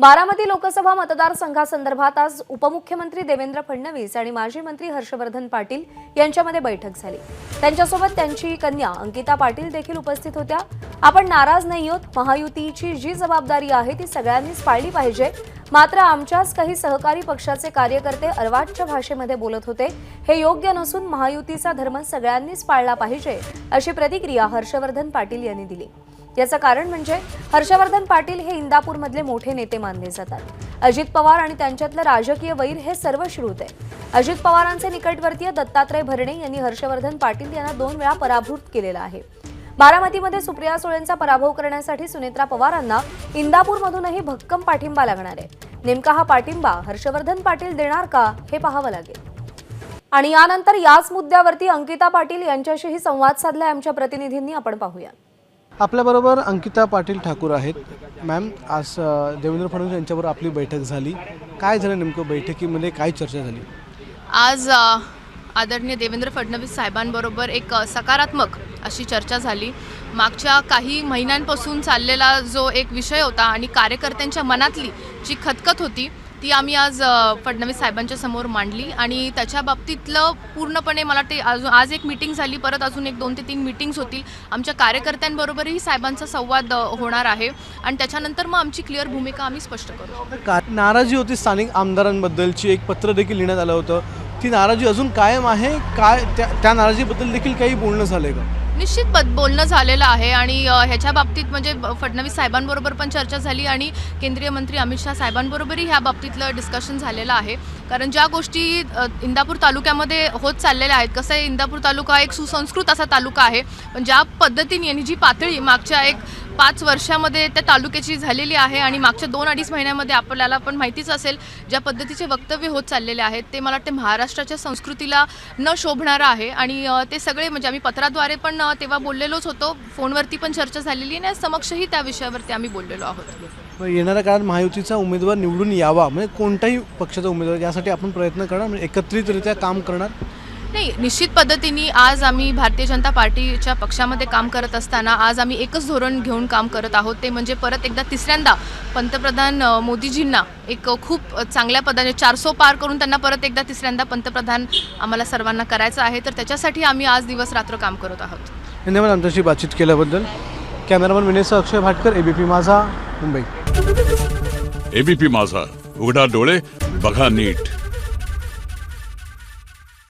बारामती लोकसभा मतदारसंघासंदर्भात आज उपमुख्यमंत्री देवेंद्र फडणवीस आणि माजी मंत्री हर्षवर्धन पाटील यांच्यामध्ये बैठक झाली. त्यांच्यासोबत त्यांची कन्या अंकिता पाटील देखील उपस्थित होत्या. आपण नाराज नाही आहोत. महायुतीची जी जबाबदारी आहे ती सगळ्यांनीच पाळली पाहिजे. मात्र आमच्याच काही सहकारी पक्षाचे कार्यकर्ते अर्वाच्य भाषेमध्ये बोलत होते. हे योग्य नसून महायुतीचा धर्म सगळ्यांनीच पाळला पाहिजे अशी प्रतिक्रिया हर्षवर्धन पाटील यांनी दिली. याचं कारण म्हणजे हर्षवर्धन पाटील हे इंदापूरमधले मोठे नेते मानले जातात. अजित पवार आणि त्यांच्यातलं राजकीय वैर हे सर्वश्रुत आहे. अजित पवारांचे निकटवर्तीय दत्तात्रय भरणे यांनी हर्षवर्धन पाटील यांना दोन वेळा पराभूत केलेला आहे. बारामतीमध्ये सुप्रिया सुळेंचा पराभव करण्यासाठी सुनेत्रा पवारांना इंदापूरमधूनही भक्कम पाठिंबा लागणार आहे. नेमका हा पाठिंबा हर्षवर्धन पाटील देणार का हे पाहावं लागेल. आणि यानंतर याच मुद्द्यावरती अंकिता पाटील यांच्याशीही संवाद साधलाय आमच्या प्रतिनिधींनी. आपण पाहूया. आपल्याबरोबर अंकिता पाटील ठाकूर आहेत. मॅम आज देवेंद्र फडणवीस यांच्याबरोबर आपली बैठक झाली. काय झालं नेमकं बैठकीमध्ये? काय चर्चा झाली? आज आदरणीय देवेंद्र फडणवीस साहेबांबरोबर एक सकारात्मक अशी चर्चा झाली. मागच्या काही महिन्यांपासून चाललेला जो एक विषय होता आणि कार्यकर्त्यांच्या मनातली जी खतखत होती ती आम्ही आज फडणवीस साहेबांच्या समोर मांडली आणि त्याच्या बाबतीतलं पूर्णपणे मला ते अजून आज एक मिटिंग झाली परत अजून एक दोन ते तीन मिटिंग्स होतील. आमच्या कार्यकर्त्यांबरोबरही साहेबांचा संवाद होणार आहे आणि त्याच्यानंतर मग आमची क्लिअर भूमिका आम्ही स्पष्ट करू. का नाराजी होती स्थानिक आमदारांबद्दलची एक पत्र देखील लिहिण्यात आलं होतं. ती नाराजी अजून कायम आहे? काय त्या त्या नाराजीबद्दल देखील काही बोलणं आहे का? निश्चित पद बोलणं झालेलं आहे आणि ह्याच्या बाबतीत म्हणजे फडणवीस साहेबांबरोबर पण चर्चा झाली आणि केंद्रीय मंत्री अमित शहा साहेबांबरोबरही ह्या बाबतीतलं डिस्कशन झालेलं आहे. कारण ज्या गोष्टी इंदापूर तालुक्यामध्ये होत चाललेल्या आहेत कसं आहे इंदापूर तालुका एक सुसंस्कृत असा तालुका आहे पण ज्या पद्धतीने आणि जी पातळी मागच्या एक पाच वर्षामध्ये त्या तालुक्याची झालेली आहे आणि मागच्या दोन अडीच महिन्यामध्ये आपल्याला पण माहितीच असेल ज्या पद्धतीचे वक्तव्य होत चाललेले आहेत ते मला वाटते महाराष्ट्राच्या संस्कृतीला न शोभणारं आहे. आणि ते सगळे म्हणजे आम्ही पत्राद्वारे पण तेव्हा बोललेलोच होतो फोनवरती पण चर्चा झालेली आहे आणि समक्षही त्या विषयावरती आम्ही बोललेलो आहोत. येणाऱ्या काळात महायुतीचा उमेदवार निवडून यावा म्हणजे कोणताही पक्षाचा उमेदवार यासाठी आपण प्रयत्न करणार म्हणजे एकत्रितरित्या काम करणार? नाही निश्चित पद्धतीने आज आम्ही भारतीय जनता पार्टीच्या पक्षामध्ये काम करत असताना आज आम्ही एकच धोरण घेऊन काम करत आहोत. ते म्हणजे परत एकदा तिसऱ्यांदा पंतप्रधान मोदीजींना एक खूप चांगल्या पदाने चारसो पार करून त्यांना परत एकदा तिसऱ्यांदा पंतप्रधान आम्हाला सर्वांना करायचं आहे. तर त्याच्यासाठी आम्ही आज दिवस रात्र काम करत आहोत. धन्यवाद आमच्याशी बातचीत केल्याबद्दल. Cameraman Vinesh Akshay Bhatkar ABP Majha Mumbai. ABP माझा. उघडा डोळे बघा नीट.